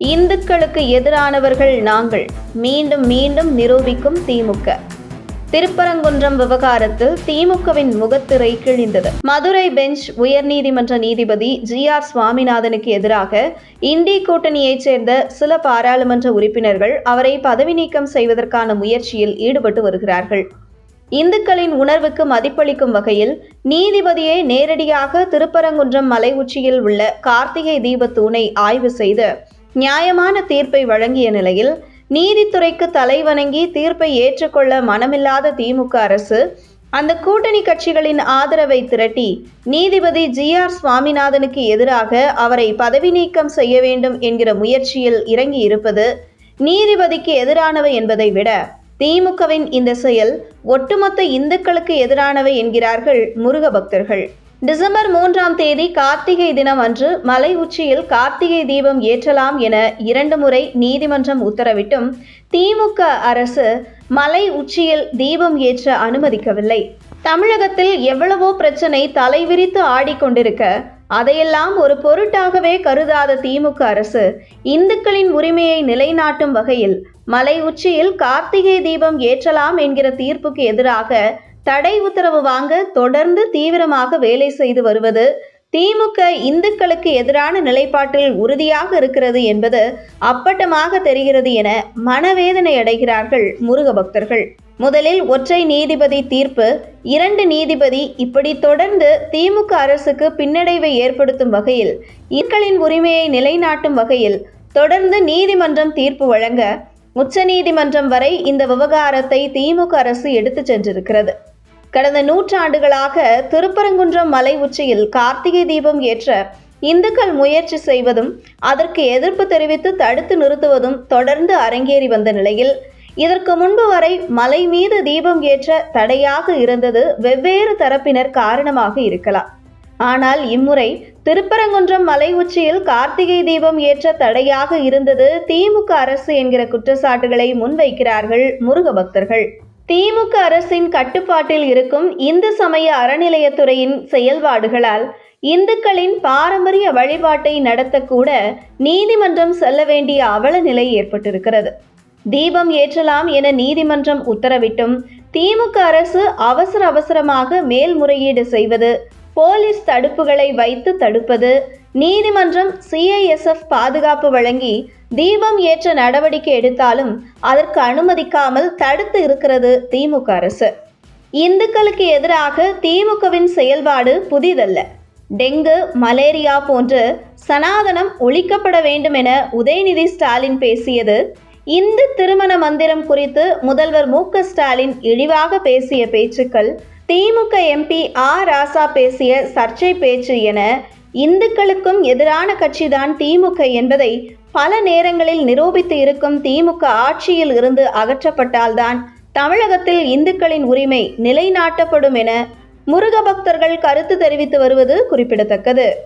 இந்துக்களுக்கு எதிரானவர்கள் நாங்கள். மீண்டும் மீண்டும் நிரூபிக்கும் திமுக திருப்பரங்குன்றம் விவகாரத்தில் திமுகவின் முகத்திரை கிழிந்தது. மதுரை பெஞ்ச் உயர்நீதிமன்ற நீதிபதி ஜி ஆர் சுவாமிநாதனுக்கு எதிராக இந்தி கூட்டணியைச் சேர்ந்த சில பாராளுமன்ற உறுப்பினர்கள் அவரை பதவி நீக்கம் செய்வதற்கான முயற்சியில் ஈடுபட்டு வருகிறார்கள். இந்துக்களின் உணர்வுக்கு மதிப்பளிக்கும் வகையில் நீதிபதியை நேரடியாக திருப்பரங்குன்றம் மலை உச்சியில் உள்ள கார்த்திகை தீப தூணை ஆய்வு செய்து நியாயமான தீர்ப்பை வழங்கிய நிலையில் நீதித்துறைக்கு தலைவணங்கி தீர்ப்பை ஏற்றுக்கொள்ள மனமில்லாத திமுக அரசு அந்த கூட்டணி கட்சிகளின் ஆதரவை திரட்டி நீதிபதி ஜி ஆர் சுவாமிநாதனுக்கு எதிராக அவரை பதவி நீக்கம் செய்ய வேண்டும் என்கிற முயற்சியில் இறங்கி இருப்பது நீதிபதிக்கு எதிரானவை என்பதை விட திமுகவின் இந்த செயல் ஒட்டுமொத்த இந்துக்களுக்கு எதிரானவை என்கிறார்கள் முருக பக்தர்கள் டிசம்பர் மூன்றாம் தேதி கார்த்திகை தினம் அன்று மலை உச்சியில் கார்த்திகை தீபம் ஏற்றலாம் என இரண்டு முறை நீதிமன்றம் உத்தரவிட்டும் திமுக அரசு மலை உச்சியில் தீபம் ஏற்ற அனுமதிக்கவில்லை. தமிழகத்தில் எவ்வளவோ பிரச்சனை தலைவிரித்து ஆடிக்கொண்டிருக்க அதையெல்லாம் ஒரு பொருட்டாகவே கருதாத திமுக அரசு இந்துக்களின் உரிமையை நிலைநாட்டும் வகையில் மலை உச்சியில் கார்த்திகை தீபம் ஏற்றலாம் என்கிற தீர்ப்புக்கு எதிராக தடை உத்தரவு வாங்க தொடர்ந்து தீவிரமாக வேலை செய்து வருவது திமுக இந்துக்களுக்கு எதிரான நிலைப்பாட்டில் உறுதியாக இருக்கிறது என்பது அப்பட்டமாக தெரிகிறது என மனவேதனை அடைகிறார்கள் முருக பக்தர்கள் முதலில் ஒற்றை நீதிபதி தீர்ப்பு இரண்டு நீதிபதி இப்படி தொடர்ந்து திமுக அரசுக்கு பின்னடைவை ஏற்படுத்தும் வகையில் இந்துக்களின் உரிமையை நிலைநாட்டும் வகையில் தொடர்ந்து நீதிமன்றம் தீர்ப்பு வழங்க உச்சநீதிமன்றம் வரை இந்த விவகாரத்தை திமுக அரசு எடுத்துச் சென்றிருக்கிறது. கடந்த நூற்றாண்டுகளாக திருப்பரங்குன்றம் மலை உச்சியில் கார்த்திகை தீபம் ஏற்ற இந்துக்கள் முயற்சி செய்வதும் அதற்கு எதிர்ப்பு தெரிவித்து தடுத்து நிறுத்துவதும் தொடர்ந்து அரங்கேறி வந்த நிலையில் இதற்கு முன்பு வரை மலை மீது தீபம் ஏற்ற தடையாக இருந்தது வெவ்வேறு தரப்பினர் காரணமாக இருக்கலாம். ஆனால் இம்முறை திருப்பரங்குன்றம் மலை உச்சியில் கார்த்திகை தீபம் ஏற்ற தடையாக இருந்தது திமுக அரசு என்கிற குற்றச்சாட்டுகளை முன்வைக்கிறார்கள் முருக பக்தர்கள் திமுக அரசின் கட்டுப்பாட்டில் இருக்கும் இந்து சமய அறநிலையத்துறையின் செயல்பாடுகளால் இந்துக்களின் பாரம்பரிய வழிபாட்டை நடத்தக்கூட நீதிமன்றம் செல்ல வேண்டிய அவல நிலை ஏற்பட்டிருக்கிறது. தீபம் ஏற்றலாம் என நீதிமன்றம் உத்தரவிட்டும் திமுக அரசு அவசர அவசரமாக மேல்முறையீடு செய்வது போலீஸ் தடுப்புகளை வைத்து தடுப்பது நீதிமன்றம் சிஐஎஸ்எஃப் பாதுகாப்பு வழங்கி தீபம் ஏற்ற நடவடிக்கை எடுத்தாலும் அதற்கு அனுமதிக்காமல் தடுத்து இருக்கிறது திமுக அரசு. இந்துக்களுக்கு எதிராக திமுகவின் செயல்பாடு புதிதல்ல. டெங்கு மலேரியா போன்று சனாதனம் ஒழிக்கப்பட வேண்டும் என உதயநிதி ஸ்டாலின் பேசியது இந்து திருமண மந்திரம் குறித்து முதல்வர் மு ஸ்டாலின் இழிவாக பேசிய பேச்சுக்கள் திமுக எம்பி ஆ ராசா பேசிய சர்ச்சை பேச்சு என இந்துக்களுக்கும் எதிரான கட்சிதான் திமுக என்பதை பல நேரங்களில் நிரூபித்து இருக்கும் திமுக ஆட்சியில் இருந்து அகற்றப்பட்டால்தான் தமிழகத்தில் இந்துக்களின் உரிமை நிலைநாட்டப்படும் என முருக பக்தர்கள் கருத்து தெரிவித்து வருவது குறிப்பிடத்தக்கது.